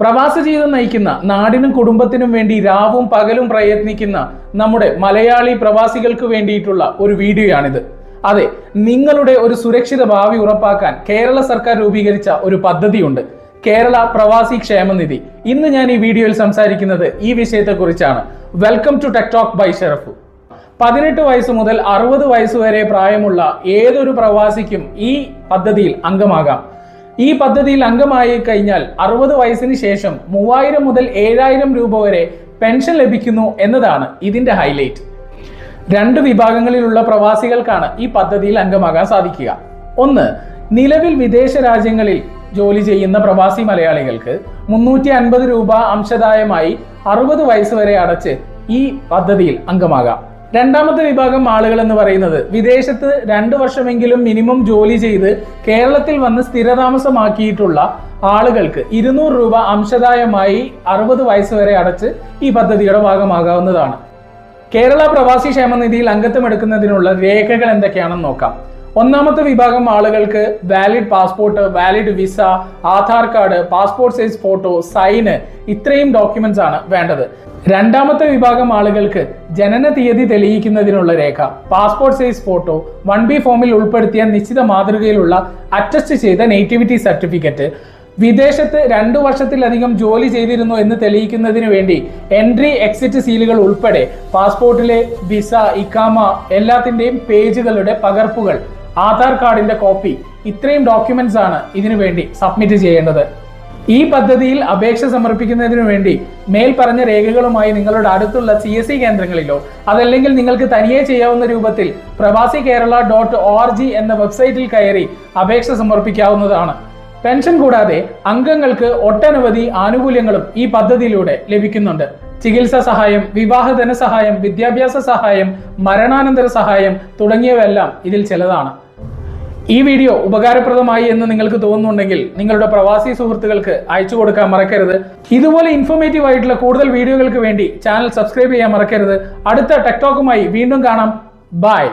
പ്രവാസ ജീവിതം നയിക്കുന്ന നാടിനും കുടുംബത്തിനും വേണ്ടി രാവും പകലും പ്രയത്നിക്കുന്ന നമ്മുടെ മലയാളി പ്രവാസികൾക്ക് വേണ്ടിയിട്ടുള്ള ഒരു വീഡിയോയാണിത്. അതെ നിങ്ങളുടെ ഒരു സുരക്ഷിത ഭാവി ഉറപ്പാക്കാൻ കേരള സർക്കാർ രൂപീകരിച്ച ഒരു പദ്ധതിയുണ്ട്. കേരള പ്രവാസി ക്ഷേമനിധി. ഇന്ന് ഞാൻ ഈ വീഡിയോയിൽ സംസാരിക്കുന്നത് ഈ വിഷയത്തെക്കുറിച്ചാണ്. Welcome to Tech Talk by Sherafu. പതിനെട്ട് വയസ്സ് മുതൽ അറുപത് വയസ്സ് വരെ പ്രായമുള്ള ഏതൊരു പ്രവാസിക്കും ഈ പദ്ധതിയിൽ അംഗമാകാം. ഈ പദ്ധതിയിൽ അംഗമായി കഴിഞ്ഞാൽ അറുപത് വയസ്സിന് ശേഷം മൂവായിരം മുതൽ ഏഴായിരം രൂപ വരെ പെൻഷൻ ലഭിക്കുന്നു എന്നതാണ് ഇതിന്റെ ഹൈലൈറ്റ്. രണ്ട് വിഭാഗങ്ങളിലുള്ള പ്രവാസികൾക്കാണ് ഈ പദ്ധതിയിൽ അംഗമാകാൻ സാധിക്കുക. ഒന്ന് നിലവിൽ വിദേശ രാജ്യങ്ങളിൽ ജോലി ചെയ്യുന്ന പ്രവാസി മലയാളികൾക്ക് മുന്നൂറ്റി അൻപത് രൂപ അംശദായമായി അറുപത് വയസ്സ് വരെ അടച്ച് ഈ പദ്ധതിയിൽ അംഗമാകാം. രണ്ടാമത്തെ വിഭാഗം ആളുകൾ എന്ന് പറയുന്നത് വിദേശത്ത് രണ്ടു വർഷമെങ്കിലും മിനിമം ജോലി ചെയ്ത് കേരളത്തിൽ വന്ന് സ്ഥിരതാമസമാക്കിയിട്ടുള്ള ആളുകൾക്ക് ഇരുന്നൂറ് രൂപ അംശദായമായി അറുപത് വയസ്സ് വരെ അടച്ച് ഈ പദ്ധതിയുടെ ഭാഗമാകാവുന്നതാണ്. കേരള പ്രവാസി ക്ഷേമനിധിയിൽ അംഗത്വം എടുക്കുന്നതിനുള്ള രേഖകൾ എന്തൊക്കെയാണെന്ന് നോക്കാം. ഒന്നാമത്തെ വിഭാഗം ആളുകൾക്ക് valid passport valid visa Aadhaar card passport size photo sign ഇത്രയും ഡോക്യുമെന്റ്സ് ആണ് വേണ്ടത്. രണ്ടാമത്തെ വിഭാഗം ആളുകൾക്ക് ജനന തീയതി തെളിയിക്കുന്നതിനുള്ള രേഖ passport size photo one B ഫോമിൽ ഉൾപ്പെടുത്തിയ നിശ്ചിത മാതൃകയിലുള്ള അറ്റസ്റ്റ് ചെയ്ത നേറ്റിവിറ്റി സർട്ടിഫിക്കറ്റ് വിദേശത്ത് രണ്ടു വർഷത്തിലധികം ജോലി ചെയ്തിരുന്നു എന്ന് തെളിയിക്കുന്നതിന് വേണ്ടി എൻട്രി എക്സിറ്റ് സീലുകൾ ഉൾപ്പെടെ പാസ്പോർട്ടിലെ വിസ ഇക്കാമ എല്ലാത്തിന്റെയും പേജുകളുടെ പകർപ്പുകൾ ആധാർ കാർഡിന്റെ കോപ്പി ഇത്രയും ഡോക്യുമെന്റ്സ് ആണ് ഇതിനു വേണ്ടി സബ്മിറ്റ് ചെയ്യേണ്ടത്. ഈ പദ്ധതിയിൽ അപേക്ഷ സമർപ്പിക്കുന്നതിനു വേണ്ടി മേൽ പറഞ്ഞ രേഖകളുമായി നിങ്ങളുടെ അടുത്തുള്ള സി എസ് സി കേന്ദ്രങ്ങളിലോ അതല്ലെങ്കിൽ നിങ്ങൾക്ക് തനിയെ ചെയ്യാവുന്ന രൂപത്തിൽ Pravasi Kerala dot O R G എന്ന വെബ്സൈറ്റിൽ കയറി അപേക്ഷ സമർപ്പിക്കാവുന്നതാണ്. പെൻഷൻ കൂടാതെ അംഗങ്ങൾക്ക് ഒട്ടനവധി ആനുകൂല്യങ്ങളും ഈ പദ്ധതിയിലൂടെ ലഭിക്കുന്നുണ്ട്. ചികിത്സാ സഹായം വിവാഹ ധനസഹായം വിദ്യാഭ്യാസ സഹായം മരണാനന്തര സഹായം തുടങ്ങിയവയെല്ലാം ഇതിൽ ചിലതാണ്. ഈ വീഡിയോ ഉപകാരപ്രദമായി എന്ന് നിങ്ങൾക്ക് തോന്നുന്നുണ്ടെങ്കിൽ നിങ്ങളുടെ പ്രവാസി സുഹൃത്തുക്കൾക്ക് അയച്ചു കൊടുക്കാൻ മറക്കരുത്. ഇതുപോലെ ഇൻഫോർമേറ്റീവ് ആയിട്ടുള്ള കൂടുതൽ വീഡിയോകൾക്ക് വേണ്ടി ചാനൽ സബ്സ്ക്രൈബ് ചെയ്യാൻ മറക്കരുത്. അടുത്ത ടെക്ടോക്കുമായി വീണ്ടും കാണാം. ബൈ